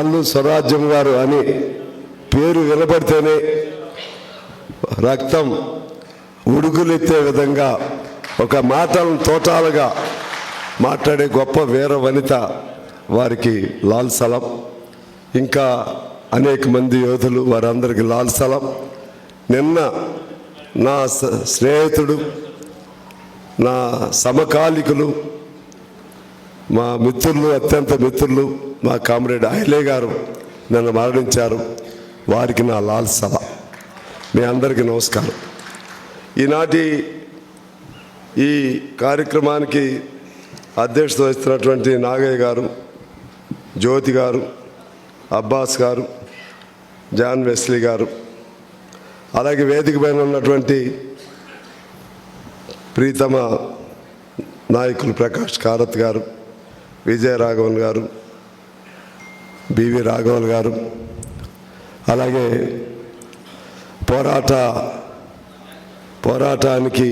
మల్లు స్వరాజ్యం గారు అని పేరు వినబడితేనే రక్తం ఉడుకులెత్తే విధంగా ఒక మాటలను తోటాలుగా మాట్లాడే గొప్ప వీర వనిత వారికి లాల్ సలం. ఇంకా అనేక మంది యోధులు వారందరికీ లాల్ సలం. నిన్న నా స్నేహితుడు నా సమకాలికులు మా మిత్రులు అత్యంత మిత్రులు మా కామ్రేడ్ ఆయలే గారు నన్ను మరణించారు. వారికి నా లాల్ సభ. మీ అందరికీ నమస్కారం. ఈనాటి ఈ కార్యక్రమానికి అధ్యక్షత వహిస్తున్నటువంటి నాగయ్య గారు జ్యోతి గారు అబ్బాస్ గారు జాన్ వెస్లీ గారు అలాగే వేదిక పైన ఉన్నటువంటి ప్రీతమ నాయకులు ప్రకాష్ కారత్ గారు విజయ రాఘవన్ గారు బివి రాఘవన్ గారు అలాగే పోరాట పోరాటానికి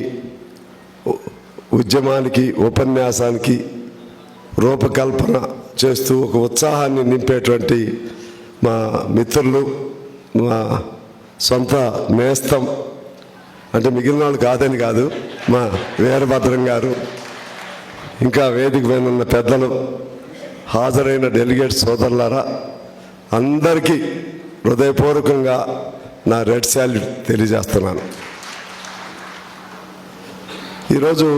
ఉద్యమానికి ఉపన్యాసానికి రూపకల్పన చేస్తూ ఒక ఉత్సాహాన్ని నింపేటువంటి మా మిత్రులు మా సొంత నేస్తం అంటే మిగిలిన వాళ్ళు కాదని కాదు మా వీరభద్రం గారు ఇంకా వేదిక పైన ఉన్న పెద్దలు హాజరైన డెలిగేట్ సోదరులారా అందరికీ హృదయపూర్వకంగా నా రెడ్ శాల్యూట్ తెలియజేస్తున్నాను. ఈరోజు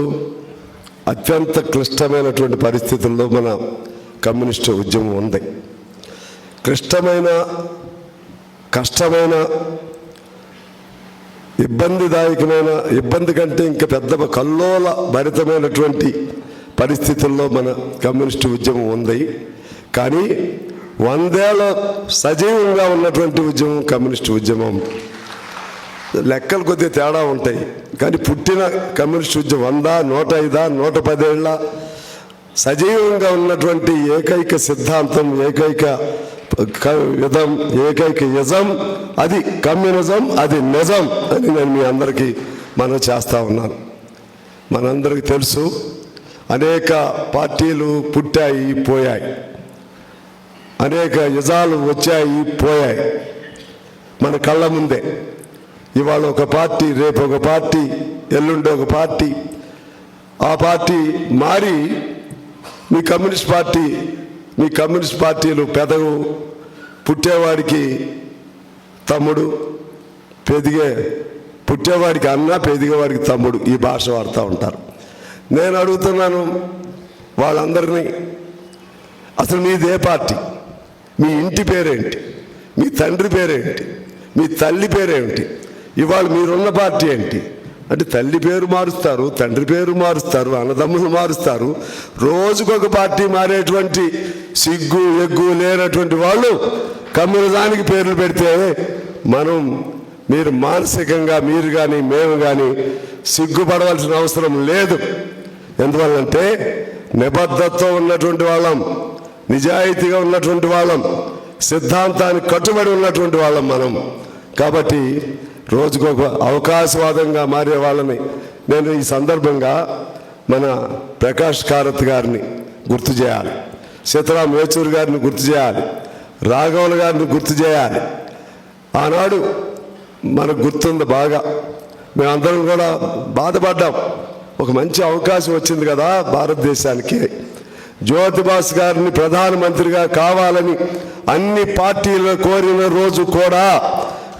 అత్యంత క్లిష్టమైనటువంటి పరిస్థితుల్లో మన కమ్యూనిస్టు ఉద్యమం ఉంది. క్లిష్టమైన కష్టమైన ఇబ్బందిదాయకమైన ఇబ్బంది కంటే ఇంకా పెద్ద కల్లోల భరితమైనటువంటి పరిస్థితుల్లో మన కమ్యూనిస్టు ఉద్యమం ఉంది. కానీ వందేళ్ళ సజీవంగా ఉన్నటువంటి ఉద్యమం కమ్యూనిస్టు ఉద్యమం. లెక్కలు కొద్దిగా తేడా ఉంటాయి. కానీ పుట్టిన కమ్యూనిస్ట్ ఉద్యమం వంద నూట ఐదా నూట పదేళ్ళ సజీవంగా ఉన్నటువంటి ఏకైక సిద్ధాంతం ఏకైక విధం ఏకైక యజం అది కమ్యూనిజం అది నిజం అని నేను మీ అందరికీ మనం చేస్తూ ఉన్నాను. మనందరికీ తెలుసు అనేక పార్టీలు పుట్టాయి పోయాయి. అనేక యజాలు వచ్చాయి పోయాయి. మన కళ్ళ ముందే. ఇవాళ ఒక పార్టీ రేపు ఒక పార్టీ ఎల్లుండి ఒక పార్టీ. ఆ పార్టీ మారి మీ కమ్యూనిస్ట్ పార్టీ మీ కమ్యూనిస్ట్ పార్టీలు పెదవు. పుట్టేవాడికి తమ్ముడు పెదిగే పుట్టేవాడికి అన్న పెదిగేవాడికి తమ్ముడు. ఈ భాష వాడుతూ ఉంటారు. నేను అడుగుతున్నాను వాళ్ళందరినీ. అసలు మీది ఏ పార్టీ. మీ ఇంటి పేరేంటి? మీ తండ్రి పేరేంటి? మీ తల్లి పేరేంటి? ఇవాళ మీరున్న పార్టీ ఏంటి? అంటే తల్లి పేరు మారుస్తారు తండ్రి పేరు మారుస్తారు అన్నదమ్ములు మారుస్తారు. రోజుకొక పార్టీ మారేటువంటి సిగ్గు ఎగ్గు లేనటువంటి వాళ్ళు కమ్యూనిజానికి పేర్లు పెడితే మనం మీరు మానసికంగా మీరు కానీ మేము కానీ సిగ్గుపడవలసిన అవసరం లేదు. ఎందువల్లంటే నిబద్ధతతో ఉన్నటువంటి వాళ్ళం నిజాయితీగా ఉన్నటువంటి వాళ్ళం సిద్ధాంతానికి కట్టుబడి ఉన్నటువంటి వాళ్ళం మనం. కాబట్టి రోజుకొక అవకాశవాదంగా మారే వాళ్ళని నేను ఈ సందర్భంగా మన ప్రకాష్ కారత్ గారిని గుర్తు చేయాలి. సీతారాం యేచూరి గారిని గుర్తు చేయాలి. రాఘవుల గారిని గుర్తు చేయాలి. ఆనాడు మనకు గుర్తుంది బాగా. మేమందరం కూడా బాధపడ్డాం. ఒక మంచి అవకాశం వచ్చింది కదా భారతదేశానికి. జ్యోతిబాస్ గారిని ప్రధానమంత్రిగా కావాలని అన్ని పార్టీలు కోరిన రోజు కూడా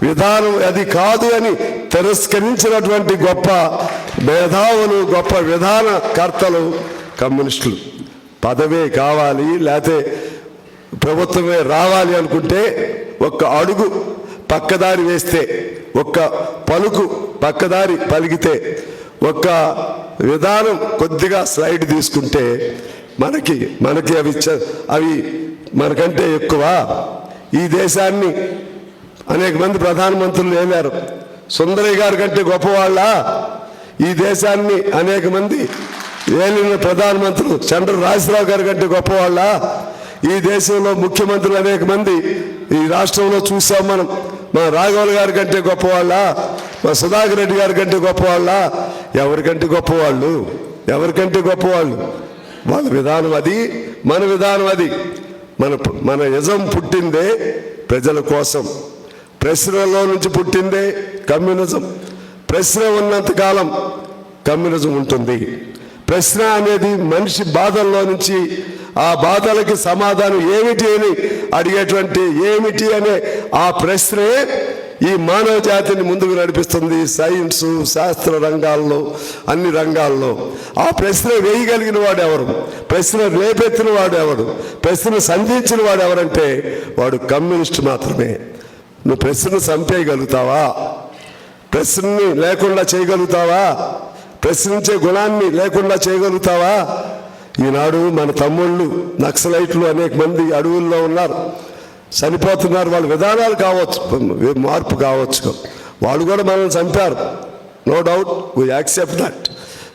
విధానం అది కాదు అని తిరస్కరించినటువంటి గొప్ప మేధావులు గొప్ప విధానకర్తలు కమ్యూనిస్టులు. పదవే కావాలి లేకపోతే ప్రభుత్వమే రావాలి అనుకుంటే ఒక్క అడుగు పక్కదారి వేస్తే ఒక్క పలుకు పక్కదారి పలిగితే ఒక్క విధానం కొద్దిగా స్లైడ్ తీసుకుంటే మనకి మనకి అవి అవి మనకంటే ఎక్కువ. ఈ దేశాన్ని అనేక మంది ప్రధానమంత్రులు ఏలారు సుందరయ్య గారి కంటే గొప్పవాళ్ళ? ఈ దేశాన్ని అనేక మంది ఏలిన ప్రధానమంత్రులు చంద్ర రాజరావు గారి కంటే గొప్పవాళ్ళ? ఈ దేశంలో ముఖ్యమంత్రులు అనేక మంది ఈ రాష్ట్రంలో చూసాం మనం. మా రాఘవులు గారి కంటే గొప్పవాళ్ళ? మా సుధాకర్ రెడ్డి గారి కంటే గొప్పవాళ్ళ? ఎవరికంటే గొప్పవాళ్ళు? ఎవరికంటే గొప్పవాళ్ళు? వాళ్ళ విధానం అది మన విధానం అది. మన మన యజం పుట్టిందే ప్రజల కోసం. ప్రశ్నలో నుంచి పుట్టిందే కమ్యూనిజం. ప్రశ్న ఉన్నంతకాలం కమ్యూనిజం ఉంటుంది. ప్రశ్న అనేది మనిషి బాధల్లో నుంచి ఆ బాధలకి సమాధానం ఏమిటి అని అడిగేటువంటి ఏమిటి అనే ఆ ప్రశ్నే ఈ మానవ జాతిని ముందుకు నడిపిస్తుంది సైన్స్ శాస్త్ర రంగాల్లో అన్ని రంగాల్లో. ఆ ప్రశ్న వేయగలిగిన వాడు ఎవరు? ప్రశ్న రేపెత్తిన వాడు ఎవడు ప్రశ్న సంధించిన వాడు ఎవరంటే వాడు కమ్యూనిస్ట్ మాత్రమే. నువ్వు ప్రశ్న చంపేయగలుగుతావా ప్రశ్నని లేకుండా చేయగలుగుతావా? ప్రశ్నించే గుణాన్ని లేకుండా చేయగలుగుతావా? ఈనాడు మన తమ్ముళ్ళు నక్సలైట్లు అనేక మంది అడవుల్లో ఉన్నారు. చనిపోతున్నారు. వాళ్ళ విధానాలు కావచ్చు మార్పు కావచ్చు. వాళ్ళు కూడా మనల్ని చంపారు. No doubt we accept that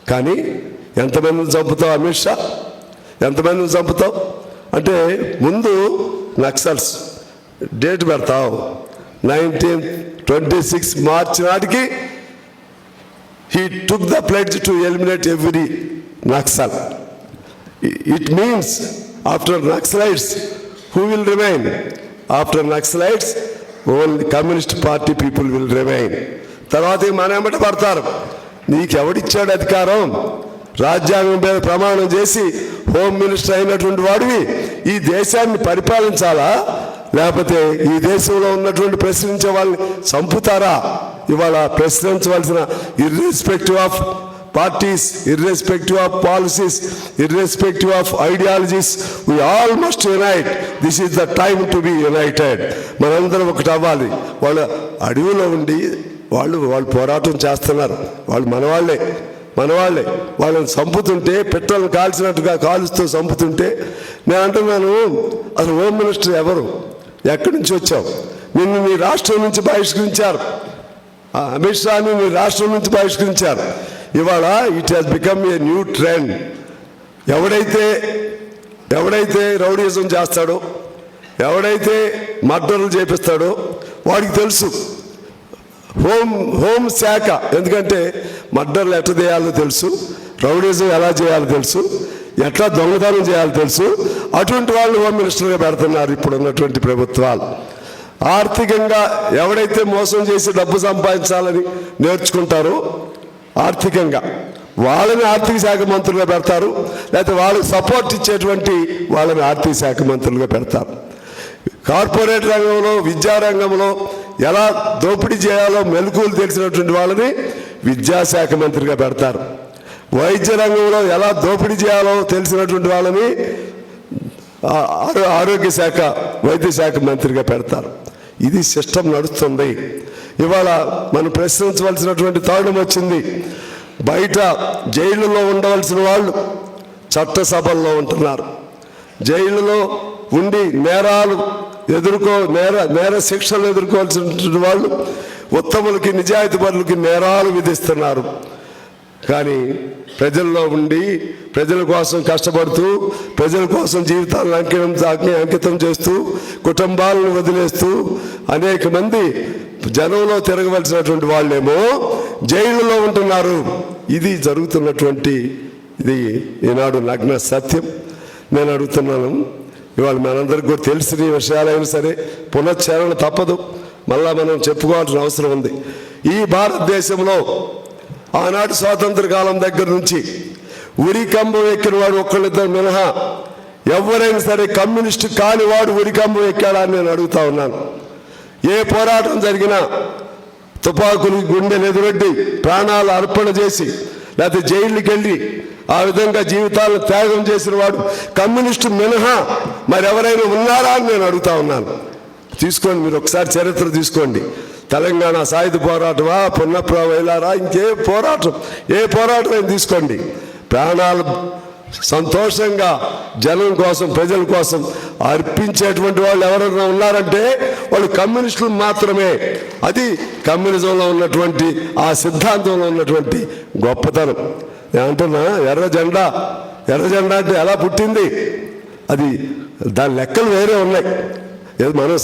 కానీ ఎంతమందిని చంపుతావు అమిత్ షా? ఎంతమందిని చంపుతావు? అంటే ముందు నక్సల్స్ డేట్ పెడతావు. నైన్టీన్ ట్వంటీ సిక్స్ మార్చి నాటికి he took the pledge to eliminate every Naxal. It means after Naxalites who will remain? After Naxalites only communist party people will remain తర్వాత ఇక మన వెంబట పడతారు. నీకెవడిచ్చాడు అధికారం? రాజ్యాంగం మీద ప్రమాణం చేసి హోమ్ మినిస్టర్ అయినటువంటి వాడివి. ఈ దేశాన్ని పరిపాలించాలా? లేకపోతే ఈ దేశంలో ఉన్నటువంటి ప్రశ్నించే వాళ్ళని చంపుతారా? ఇవాళ ప్రశ్నించవలసిన irrespective of parties irrespective of policies irrespective of ideologies we all must unite this is the time to be united మనందరం ఒకటి అవ్వాలి. వాళ్ళ అడవిలో ఉండి వాళ్ళు వాళ్ళు పోరాటం చేస్తున్నారు. వాళ్ళు మనవాళ్ళే మనవాళ్ళే వాళ్ళని చంపుతుంటే పెట్రోల్ కాల్చినట్టుగా కాలుస్తూ చంపుతుంటే నేను అంటున్నాను అసలు హోమ్ మినిస్టర్ ఎవరు? ఎక్కడి నుంచి వచ్చావు? నిన్ను నీ రాష్ట్రం నుంచి బహిష్కరించారు. ఆ అమిత్ షాని నీ రాష్ట్రం నుంచి బహిష్కరించారు. ఇవాళ it has become a new trend ఎవడైతే ఎవడైతే రౌడీజం చేస్తాడో ఎవడైతే మర్డర్లు చేపిస్తాడో వాడికి తెలుసు. హోమ్ హోమ్ శాఖ ఎందుకంటే మర్డర్లు ఎట్లా చేయాలో తెలుసు రౌడీజం ఎలా చేయాలో తెలుసు ఎట్లా దొంగతనం చేయాలో తెలుసు అటువంటి వాళ్ళు హోమ్ మినిస్టర్గా పెడుతున్నారు ఇప్పుడు ఉన్నటువంటి ప్రభుత్వాలు. ఆర్థికంగా ఎవడైతే మోసం చేసి డబ్బు సంపాదించాలని నేర్చుకుంటారో ఆర్థికంగా. వాళ్ళని ఆర్థిక శాఖ మంత్రులుగా పెడతారు లేకపోతే వాళ్ళకి సపోర్ట్ ఇచ్చేటువంటి వాళ్ళని ఆర్థిక శాఖ మంత్రులుగా పెడతారు. కార్పొరేట్ రంగంలో విద్యా రంగంలో ఎలా దోపిడీ చేయాలో మెలకువలు తెలిసినటువంటి వాళ్ళని విద్యాశాఖ మంత్రిగా పెడతారు. వైద్య రంగంలో ఎలా దోపిడీ చేయాలో తెలిసినటువంటి వాళ్ళని ఆరోగ్య శాఖ వైద్య శాఖ మంత్రిగా పెడతారు. ఇది సిస్టమ్ నడుస్తుంది. ఇవాళ మనం ప్రశ్నించవలసినటువంటి తరుణం వచ్చింది. బయట జైళ్ళలో ఉండవలసిన వాళ్ళు చట్టసభల్లో ఉంటున్నారు. జైలులో ఉండి నేరాలు ఎదుర్కో నేర నేర శిక్షలు ఎదుర్కోవాల్సిన వాళ్ళు ఉత్తములకి నిజాయితీ పరులకి నేరాలు విధిస్తున్నారు. కానీ ప్రజల్లో ఉండి ప్రజల కోసం కష్టపడుతూ ప్రజల కోసం జీవితాలను అంకితం అంకితం చేస్తూ కుటుంబాలను వదిలేస్తూ అనేక మంది జనంలో తిరగవలసినటువంటి వాళ్ళేమో జైళ్ళలో ఉంటున్నారు. ఇది జరుగుతున్నటువంటి ఇది ఈనాడు నగ్న సత్యం. నేను అడుగుతున్నాను. ఇవాళ మనందరికీ కూడా తెలిసిన ఈ విషయాలైనా సరే పునశ్చరణ తప్పదు. మళ్ళా మనం చెప్పుకోవాల్సిన అవసరం ఉంది. ఈ భారతదేశంలో ఆనాటి స్వాతంత్ర కాలం దగ్గర నుంచి ఉరికంబం ఎక్కిన వాడు ఒక్కళ్ళిద్దరు మినహా ఎవరైనా సరే కమ్యూనిస్ట్ కాని వాడు ఉరికంబం ఎక్కాడా అని నేను అడుగుతా ఉన్నాను. ఏ పోరాటం జరిగినా తుపాకులు గుండెలు ఎదురొడ్డి ప్రాణాలు అర్పణ చేసి లేకపోతే జైళ్ళకి వెళ్ళి ఆ విధంగా జీవితాలను త్యాగం చేసిన వాడు కమ్యూనిస్టు మినహా మరెవరైనా ఉన్నారా అని నేను అడుగుతా ఉన్నాను. తీసుకోండి మీరు ఒకసారి చరిత్ర తీసుకోండి. తెలంగాణ సాయుధ పోరాటమా పున్నప్ర వైలారా ఇంకే పోరాటం ఏ పోరాటం తీసుకోండి. ప్రాణాలు సంతోషంగా జనం కోసం ప్రజల కోసం అర్పించేటువంటి వాళ్ళు ఎవరైనా ఉన్నారంటే వాళ్ళు కమ్యూనిస్టులు మాత్రమే. అది కమ్యూనిజంలో ఉన్నటువంటి ఆ సిద్ధాంతంలో ఉన్నటువంటి గొప్పతనం. నేను అంటున్నా ఎర్ర జెండా ఎర్ర జెండా అంటే ఎలా పుట్టింది? అది దాని లెక్కలు వేరే ఉన్నాయి. ఏదో మనం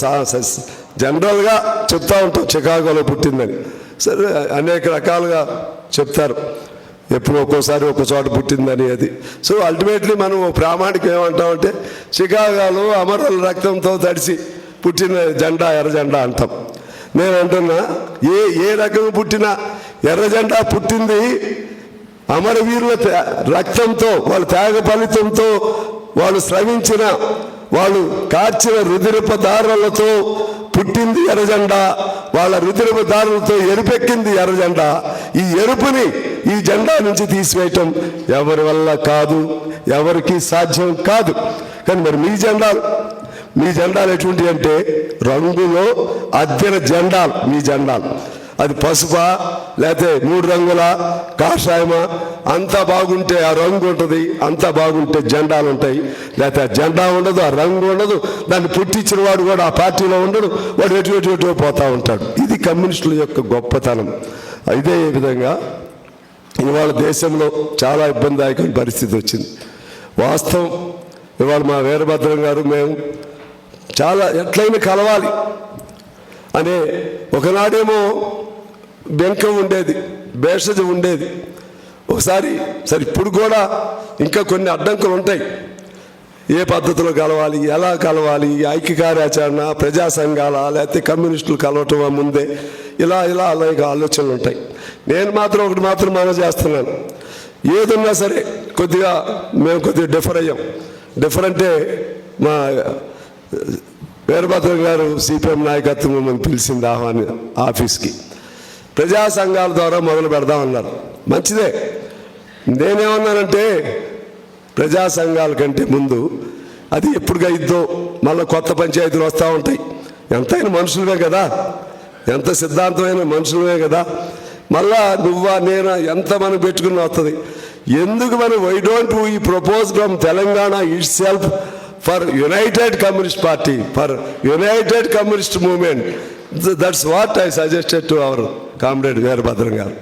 జనరల్గా చెప్తా ఉంటాం చికాగోలో పుట్టిందని. సరే అనేక రకాలుగా చెప్తారు. ఎప్పుడు ఒక్కోసారి ఒక్కో చోట పుట్టిందని అది. సో అల్టిమేట్లీ మనం ప్రామాణికం ఏమంటామంటే చికాగాలో అమరుల రక్తంతో తడిసి పుట్టిన జెండా ఎర్ర జెండా అంటాం. నేను అంటున్నా ఏ ఏ రకం పుట్టిన ఎర్ర జెండా పుట్టింది అమరవీరుల రక్తంతో వాళ్ళ త్యాగ ఫలితంతో వాళ్ళు శ్రమించిన వాళ్ళు కార్చిన రుదిరప దారులతో పుట్టింది ఎర్రజెండా వాళ్ళ రుదిరప దారులతో ఎరుపెక్కింది ఎర్రజెండా ఈ ఎరుపుని ఈ జెండా నుంచి తీసివేయటం ఎవరి వల్ల కాదు ఎవరికి సాధ్యం కాదు. కానీ మరి మీ జెండాలు మీ జెండాలు ఎటువంటి అంటే రంగులో అద్దెన జెండాలు మీ జెండాలు. అది పసుపా లేకపోతే మూడు రంగుల కాషాయమా? అంతా బాగుంటే ఆ రంగు ఉంటుంది అంతా బాగుంటే జెండాలు ఉంటాయి. లేకపోతే ఆ జెండా ఉండదు ఆ రంగు ఉండదు దాన్ని పుట్టించిన వాడు కూడా ఆ పార్టీలో ఉండడు వాడు ఎటు ఎటు ఎటు పోతూ ఉంటాడు. ఇది కమ్యూనిస్టుల యొక్క గొప్పతనం. ఇదే విధంగా ఇవాళ దేశంలో చాలా ఇబ్బందిదాయకమైన పరిస్థితి వచ్చింది. వాస్తవం ఇవాళ మా వీరభద్రం గారు మేము చాలా ఎట్లయినా కలవాలి అనే ఒకనాడేమో బెంకం ఉండేది భేషజ ఉండేది. ఒకసారి సరే ఇప్పుడు కూడా ఇంకా కొన్ని అడ్డంకులు ఉంటాయి. ఏ పద్ధతిలో కలవాలి ఎలా కలవాలి ఐక్య కార్యాచరణ ప్రజా సంఘాల లేకపోతే కమ్యూనిస్టులు కలవటం ముందే ఇలా ఇలా అనేక ఆలోచనలు ఉంటాయి. నేను మాత్రం ఒకటి మాత్రం మనం చేస్తున్నాను. ఏదున్నా సరే కొద్దిగా మేము కొద్దిగా డిఫర్ అయ్యాం. డిఫర్ అంటే మా వీరభద్రం గారు సిపిఎం నాయకత్వం మమ్మల్ని పిలిచింది ఆహ్వాని ఆఫీస్కి. ప్రజా సంఘాల ద్వారా మొదలు పెడదామన్నారు మంచిదే. నేనేమన్నానంటే ప్రజా సంఘాల కంటే ముందు అది ఎప్పుడుగా ఇద్దో మళ్ళీ కొత్త పంచాయతీలు వస్తూ ఉంటాయి. ఎంతైనా మనుషులమే కదా. ఎంత సిద్ధాంతమైన మనుషులమే కదా. మళ్ళా నువ్వా నేనా ఎంత మనం పెట్టుకుని వస్తుంది. ఎందుకు మనం why don't we propose from Telangana itself for united communist party for united communist movement that's what I suggested to our comrade Veerabhadram garu.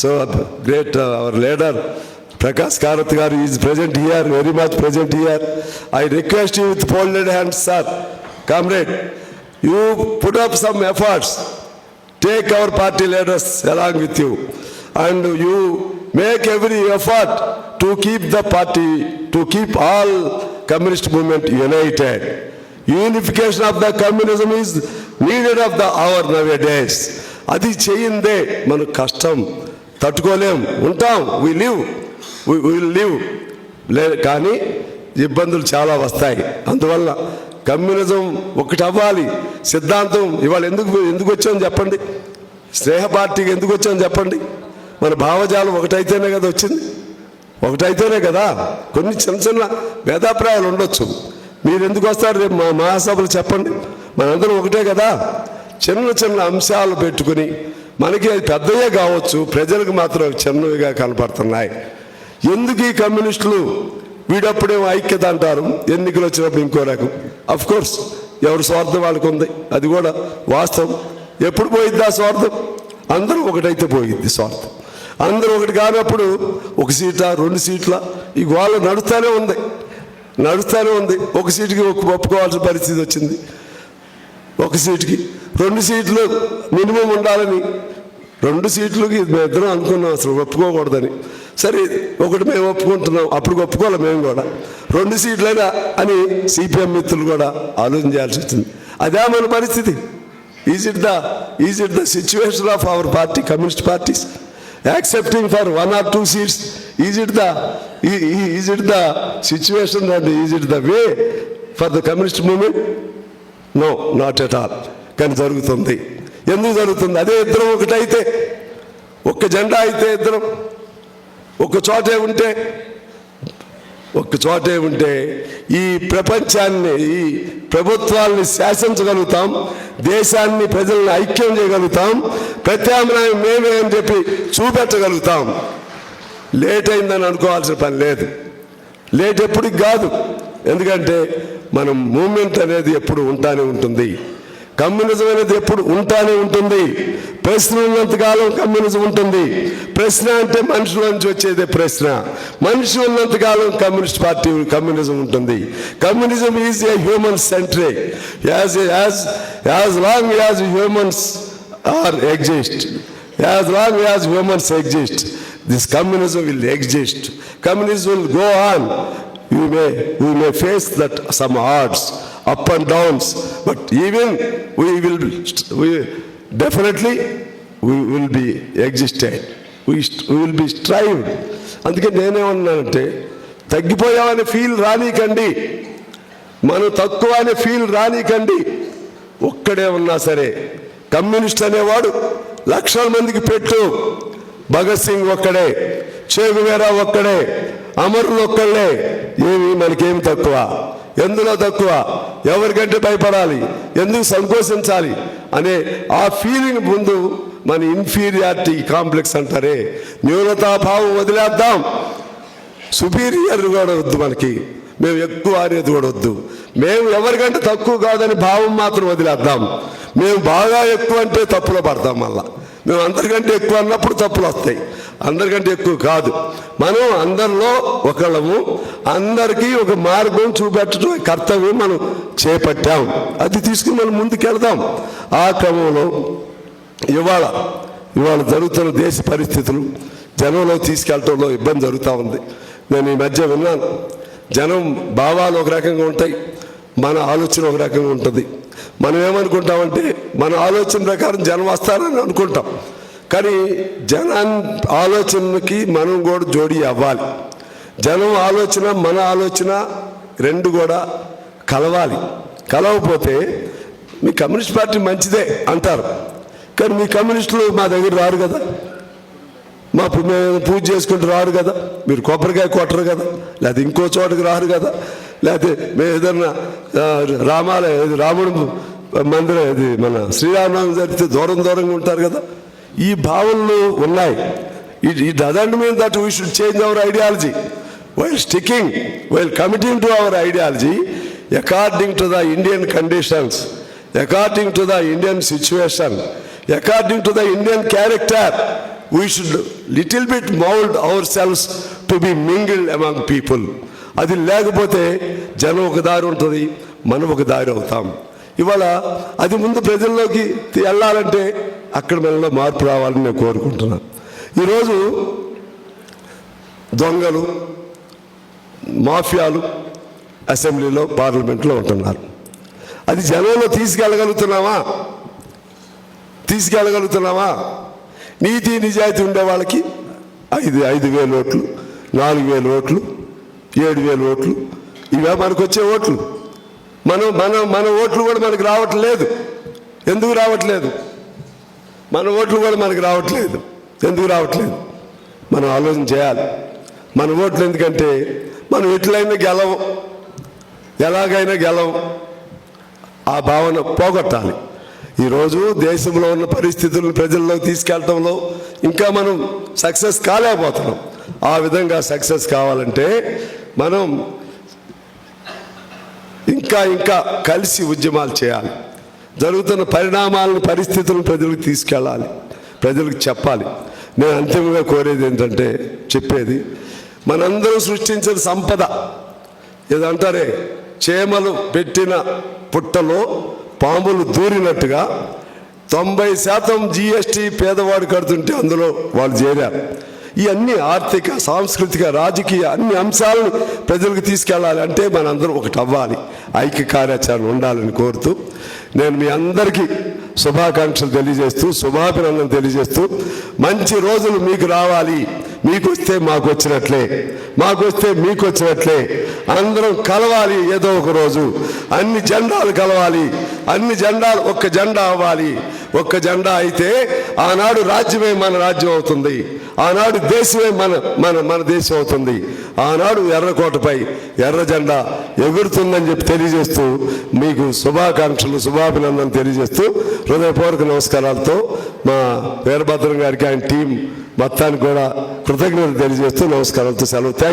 So great uh, our leader Prakash Karat garu is present present very much present present I request you with folded hands sir. Comrade you put up some efforts. Take our party leaders along with you and you make every effort to keep the party to keep all communist movement united unification of the communism is needed of the our nowadays అది చేయిందే మనకు కష్టం. తట్టుకోలేం. ఉంటాం. We live will live లే కానీ ఇబ్బందులు చాలా వస్తాయి. అందువల్ల కమ్యూనిజం ఒకటి అవ్వాలి సిద్ధాంతం ఇవాళ ఎందుకు ఎందుకు వచ్చామని చెప్పండి? స్నేహ పార్టీకి ఎందుకు వచ్చామని చెప్పండి? మన భావజాలం ఒకటైతేనే కదా వచ్చింది. ఒకటైతేనే కదా. కొన్ని చిన్న చిన్న భేదాభిప్రాయాలు ఉండొచ్చు. మీరు ఎందుకు వస్తారు రేపు మా మహాసభలు చెప్పండి? మనందరం ఒకటే కదా. చిన్న చిన్న అంశాలు పెట్టుకుని మనకి అది పెద్దయే కావచ్చు. ప్రజలకు మాత్రం చిన్నవిగా కనపడుతున్నాయి. ఎందుకు ఈ కమ్యూనిస్టులు వీడప్పుడేమో ఐక్యత అంటారు? ఎన్నికలు వచ్చినప్పుడు ఇంకో రకం. అఫ్ కోర్స్ ఎవరి స్వార్థం వాళ్ళకు ఉంది? అది కూడా వాస్తవం. ఎప్పుడు పోయిద్ది ఆ స్వార్థం? అందరూ ఒకటైతే పోయిద్ది స్వార్థం. అందరూ ఒకటి కానప్పుడు ఒక సీట్ల రెండు సీట్ల ఈ గోళ నడుస్తూనే ఉంది. నడుస్తూనే ఉంది. ఒక సీటుకి ఒప్పుకోవాల్సిన పరిస్థితి వచ్చింది. ఒక సీటుకి. రెండు సీట్లు మినిమం ఉండాలని రెండు సీట్లకి ఇద్దరం అనుకున్నాం అసలు ఒప్పుకోకూడదని. సరే ఒకటి మేము ఒప్పుకుంటున్నాం అప్పుడు ఒప్పుకోవాలి మేము కూడా. రెండు సీట్లైనా అని సిపిఎం మిత్రులు కూడా ఆలోచన చేయాల్సి వచ్చింది. అదే మన పరిస్థితి. Is it the is it the situation of our party communist parties accepting for one or two seats is it the is it the situation and is it the way for the communist movement no not at all కానీ జరుగుతుంది. ఎందుకు జరుగుతుంది? అదే ఇద్దరం ఒకటైతే ఒక్క జెండా అయితే ఇద్దరం ఒక చోటే ఉంటే ఒక్క చోటే ఉంటే ఈ ప్రపంచాన్ని ఈ ప్రభుత్వాల్ని శాసించగలుగుతాం దేశాన్ని ప్రజల్ని ఐక్యం చేయగలుగుతాం ప్రత్యామ్నాయం మేమే అని చెప్పి చూపెట్టగలుగుతాం. లేట్ అయిందని అనుకోవాల్సిన పని లేదు. లేట్ ఎప్పటికి కాదు. ఎందుకంటే మనం మూమెంట్ అనేది ఎప్పుడు ఉంటానే ఉంటుంది. కమ్యూనిజం అనేది ఎప్పుడు ఉంటానే ఉంటుంది. ప్రశ్న ఉన్నంతకాలం కమ్యూనిజం ఉంటుంది. ప్రశ్న అంటే మనుషుల నుంచి వచ్చేదే ప్రశ్న. మనిషి ఉన్నంతకాలం కమ్యూనిస్ట్ పార్టీ కమ్యూనిజం ఉంటుంది. Communism is a human centric as as as long as humans are exist as long as humans exist this communism will exist communism will go on you may you may face that some arts up and downs, but even we will, we definitely, we will be existed. We, will we will be strived. అందుకే నేనేమన్నానంటే తగ్గిపోయామనే feel రానీకండి. మనం తక్కువ అనే feel రానీకండి. ఒక్కడే ఉన్నా సరే communist అనేవాడు లక్షల మందికి పెట్టు. భగత్ సింగ్ ఒక్కడే చేగువేరా ఒక్కడే అమరులు ఒక్కళ్ళే. ఏమి మనకేమి తక్కువ. ఎందులో తక్కువ? ఎవరికంటే భయపడాలి? ఎందుకు సంకోచించాలి? అనే ఆ ఫీలింగ్ ముందు మన ఇన్ఫీరియారిటీ కాంప్లెక్స్ అంటారే. న్యూనతాభావం వదిలేద్దాం. సుపీరియర్ కూడా వద్దు మనకి. మేము ఎక్కువ అనేది కూడా వద్దు. మేము ఎవరికంటే తక్కువ కాదని భావం మాత్రం వదిలేద్దాం. మేము బాగా ఎక్కువ అంటే తప్పులో పడతాం మళ్ళీ. మేము అందరికంటే ఎక్కువ అన్నప్పుడు తప్పులు వస్తాయి. అందరికంటే ఎక్కువ కాదు. మనం అందరిలో ఒకళ్ళము. అందరికీ ఒక మార్గం చూపెట్టడం కర్తవ్యం మనం చేపట్టాం. అది తీసుకుని మనం ముందుకెళ్దాం. ఆ క్రమంలో ఇవాళ ఇవాళ జరుగుతున్న దేశ పరిస్థితులు జనంలో తీసుకెళ్ళటంలో ఇబ్బంది జరుగుతూ ఉంది. నేను ఈ మధ్య విన్నాను. జనం భావాలు ఒక రకంగా ఉంటాయి. మన ఆలోచన ఒక రకంగా ఉంటుంది. మనం ఏమనుకుంటామంటే మన ఆలోచన ప్రకారం జనం వస్తారని అనుకుంటాం. కానీ జనం ఆలోచనకి మనం కూడా జోడి అవ్వాలి. జనం ఆలోచన మన ఆలోచన రెండు కూడా కలవాలి. కలవకపోతే మీ కమ్యూనిస్ట్ పార్టీ మంచిదే అంటారు. కానీ మీ కమ్యూనిస్టులు మా దగ్గర రారు కదా. మా మేము పూజ చేసుకుంటూ రారు కదా. మీరు కొబ్బరికాయ కొట్టరు కదా. లేదా ఇంకో చోటకి రారు కదా. లేకపోతే మేము ఏదన్నా రామాలయం రామాలయ రాముడు మందిరం ఇది మన శ్రీరామనామం జరిగితే దూరం దూరంగా ఉంటారు కదా. ఈ భావనలు ఉన్నాయి. ఈ doesn't mean that we should change our ideology while sticking while committing to our ideology according to the Indian conditions according to the Indian situation according to the Indian character we should little bit mould our cells to be mingled among people అది లేకపోతే జనం ఒక దారి ఉంటుంది మనం ఒక దారి అవుతాం. ఇవాళ అది ముందు ప్రజల్లోకి వెళ్ళాలంటే అక్కడ మనలో మార్పు రావాలని నేను కోరుకుంటున్నాను ఈరోజు దొంగలు మాఫియాలు అసెంబ్లీలో పార్లమెంట్లో ఉంటున్నారు. అది జనంలో తీసుకెళ్ళగలుగుతున్నావా? తీసుకెళ్ళగలుగుతున్నావా? నీతి నిజాయితీ ఉండే వాళ్ళకి ఐదు ఐదు వేలు ఓట్లు నాలుగు వేలు ఓట్లు ఏడు వేలు ఓట్లు. ఇవే మనకు వచ్చే ఓట్లు. మనం మన మన ఓట్లు కూడా మనకు రావట్లేదు. ఎందుకు రావట్లేదు? మన ఓట్లు కూడా మనకు రావట్లేదు. ఎందుకు రావట్లేదు? మనం ఆలోచన చేయాలి. మన ఓట్లు ఎందుకంటే మనం ఎట్లయినా గెలవం. ఎలాగైనా గెలవం. ఆ భావన పోగొట్టాలి. ఈరోజు దేశంలో ఉన్న పరిస్థితులను ప్రజల్లోకి తీసుకెళ్ళడంలో ఇంకా మనం సక్సెస్ కాలేకపోతున్నాం. ఆ విధంగా సక్సెస్ కావాలంటే మనం ఇంకా ఇంకా కలిసి ఉద్యమాలు చేయాలి. జరుగుతున్న పరిణామాలను పరిస్థితులను ప్రజలకు తీసుకెళ్ళాలి. ప్రజలకు చెప్పాలి. నేను అంతిమంగా కోరేది ఏంటంటే చెప్పేది మనందరం సృష్టించిన సంపద ఏదంటారే చేమలు పెట్టిన పుట్టలో పాములు దూరినట్టుగా తొంభై శాతం జీఎస్టీ పేదవాడు కడుతుంటే అందులో వాళ్ళు చేరారు. ఈ అన్ని ఆర్థిక సాంస్కృతిక రాజకీయ అన్ని అంశాలను ప్రజలకు తీసుకెళ్ళాలి అంటే మనందరం ఒకటి అవ్వాలి. ఐక్య కార్యాచరణ ఉండాలని కోరుతూ నేను మీ అందరికీ శుభాకాంక్షలు తెలియజేస్తూ శుభాభినందనలు తెలియజేస్తూ మంచి రోజులు మీకు రావాలి. మీకు వస్తే మాకు వచ్చినట్లే మాకు వస్తే మీకు వచ్చినట్లే. అందరం కలవాలి ఏదో ఒక రోజు. అన్ని జెండాలు కలవాలి. అన్ని జెండాలు ఒక్క జెండా అవ్వాలి. ఒక్క జెండా అయితే ఆనాడు రాజ్యమే మన రాజ్యం అవుతుంది. ఆనాడు దేశమే మన మన మన దేశం అవుతుంది. ఆనాడు ఎర్రకోటపై ఎర్ర జెండా ఎగురుతుందని చెప్పి తెలియజేస్తూ మీకు శుభాకాంక్షలు శుభాభినందనలు తెలియజేస్తూ హృదయపూర్వక నమస్కారాలతో మా వీరభద్రం గారికి ఆయన టీం మొత్తానికి కూడా కృతజ్ఞతలు తెలియజేస్తూ నమస్కారాలతో సెలవు.